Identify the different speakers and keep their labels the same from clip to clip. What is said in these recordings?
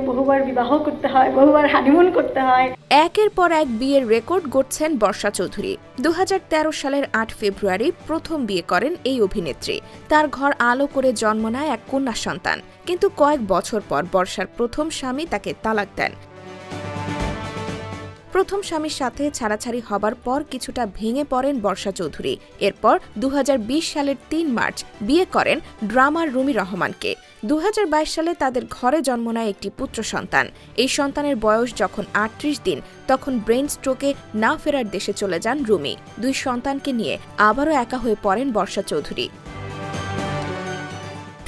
Speaker 1: বহুবার বিবাহ করতে হয়, বহুবার হানিমুন করতে হয়।
Speaker 2: একের পর এক বিয়ের রেকর্ড গড়ছেন বর্ষা চৌধুরী। দু সালের আট ফেব্রুয়ারি প্রথম বিয়ে করেন এই অভিনেত্রী। তার ঘর আলো করে জন্ম নেয় এক কন্যা সন্তান। কিন্তু কয়েক বছর পর বর্ষার প্রথম স্বামী তাকে তালাক দেন। প্রথম স্বামীর সাথে ছাড়াছাড়ি হবার পর কিছুটা ভেঙে পড়েন বর্ষা চৌধুরী। এরপর দু হাজার বিশ সালের তিন মার্চ বিয়ে করেন ড্রামার রুমি রহমানকে। দু হাজার বাইশ সালে তাদের ঘরে জন্ম নেয় একটি পুত্র সন্তান। এই সন্তানের বয়স যখন আটত্রিশ দিন, তখন ব্রেন স্ট্রোকে না ফেরার দেশে চলে যান রুমি। দুই সন্তানকে নিয়ে আবারও একা হয়ে পড়েন বর্ষা চৌধুরী।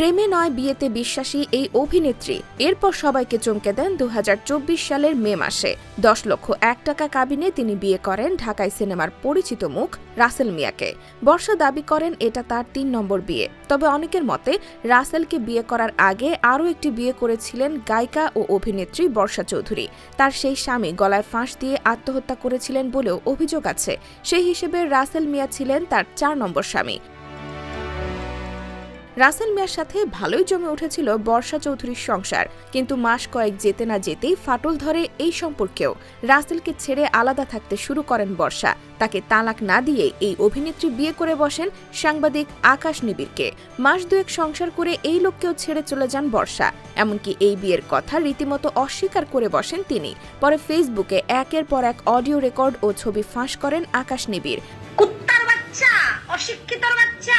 Speaker 2: প্রেমে নয় বিয়েতে বিশ্বাসী এই অভিনেত্রী। এরপর সবাইকে চমকে দেন দুহাজার চব্বিশ সালের মে মাসে। দশ লক্ষ এক টাকা কাবিনে তিনি বিয়ে করেন ঢাকায় সিনেমার পরিচিত মুখ রাসেল মিয়াকে। বর্ষা দাবি করেন এটা তার তিন নম্বর বিয়ে। তবে অনেকের মতে, রাসেলকে বিয়ে করার আগে আরও একটি বিয়ে করেছিলেন গায়িকা ও অভিনেত্রী বর্ষা চৌধুরী। তার সেই স্বামী গলায় ফাঁস দিয়ে আত্মহত্যা করেছিলেন বলেও অভিযোগ আছে। সেই হিসেবে রাসেল মিয়া ছিলেন তার চার নম্বর স্বামী। রাসেল মিয়ার সাথে ভালোই জমে উঠেছিল বর্ষা চৌধুরীর সংসার, কিন্তু মাস কয়েক যেতে না যেতেই ফাটল ধরে এই সম্পর্কেও। রাসেলকে ছেড়ে আলাদা থাকতে শুরু করেন বর্ষা। তাকে তালাক না দিয়ে এই অভিনেত্রী বিয়ে করে বসেন সাংবাদিক আকাশ নিবিড়কে। মাস দুয়েক সংসার করে এই লোককেও ছেড়ে চলে যান বর্ষা। এমনকি এই বিয়ের কথা রীতিমতো অস্বীকার করে বসেন তিনি। পরে ফেসবুকে একের পর এক অডিও রেকর্ড ও ছবি ফাঁস করেন আকাশ নিবিড়।
Speaker 3: কুত্তার বাচ্চা, অশিক্ষিতর বাচ্চা।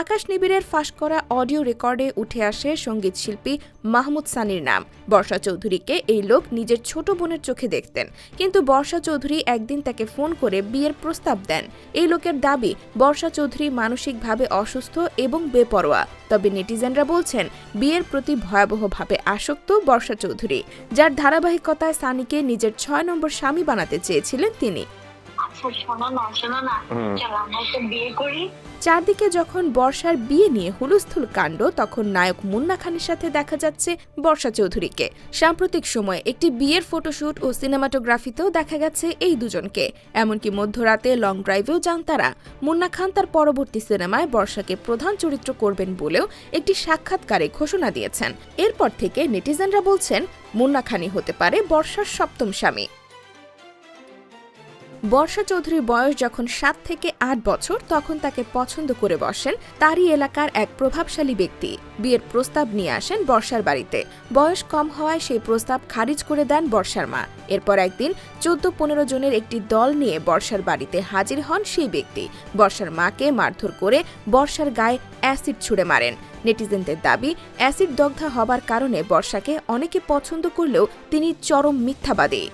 Speaker 3: আকাশ
Speaker 2: নিবিড়ের ফাঁস করা অডিও রেকর্ডে উঠে আসে সংগীত শিল্পী মাহমুদ সানির নাম। বর্ষা চৌধুরীকে এই লোক নিজের ছোট বোনের চোখে দেখতেন। কিন্তু বর্ষা চৌধুরী একদিন তাকে ফোন করে বিয়ের প্রস্তাব দেন। এই লোকের দাবি, বর্ষা চৌধুরী মানসিকভাবে অসুস্থ এবং বেপরোয়া। তবে নেটিজেনরা বলছেন, বিয়ের প্রতি ভয়াবহভাবে আসক্ত বর্ষা চৌধুরী, যার ধারাবাহিকতায় সানিকে নিজের ছয় নম্বর স্বামী বানাতে চেয়েছিলেন তিনি।
Speaker 3: শোনো না শোনো না। চল আমরা একটা বিয়ে করি?
Speaker 2: চারদিকে যখন বর্ষার বিয়ে নিয়ে হুলস্থুল কাণ্ড তখন নায়ক মুন্না খানের সাথে দেখা যাচ্ছে বর্ষা চৌধুরীকে। সাম্প্রতিক সময়ে একটি বিয়ের ফটোশুট ও সিনেমাটোগ্রাফিতেও দেখা গেছে এই দুজনকে। এমনকি মধ্যরাতে লং ড্রাইভেও যান তারা। মুন্না খান তার পরবর্তী সিনেমায় বর্ষাকে প্রধান চরিত্র করবেন বলেও একটি সাক্ষাৎকারে ঘোষণা দিয়েছেন। এরপর থেকে নেটিজেনরা বলছেন মুন্না খানই হতে পারে বর্ষার সপ্তম স্বামী। বর্ষা চৌধুরীর বয়স যখন সাত থেকে আট বছর, তখন তাকে পছন্দ করে বসেন তারই এলাকার এক প্রভাবশালী ব্যক্তি। বিয়ের প্রস্তাব নিয়ে আসেন বর্ষার বাড়িতে। বয়স কম হওয়ায় সেই প্রস্তাব খারিজ করে দেন বর্ষার মা। এরপর একদিন চোদ্দ পনেরো জনের একটি দল নিয়ে বর্ষার বাড়িতে হাজির হন সেই ব্যক্তি। বর্ষার মাকে মারধর করে বর্ষার গায়ে অ্যাসিড ছুড়ে মারেন। নেটিজেনদের দাবি, অ্যাসিড দগ্ধা হবার কারণে বর্ষাকে অনেকে পছন্দ করলেও তিনি চরম মিথ্যাবাদী।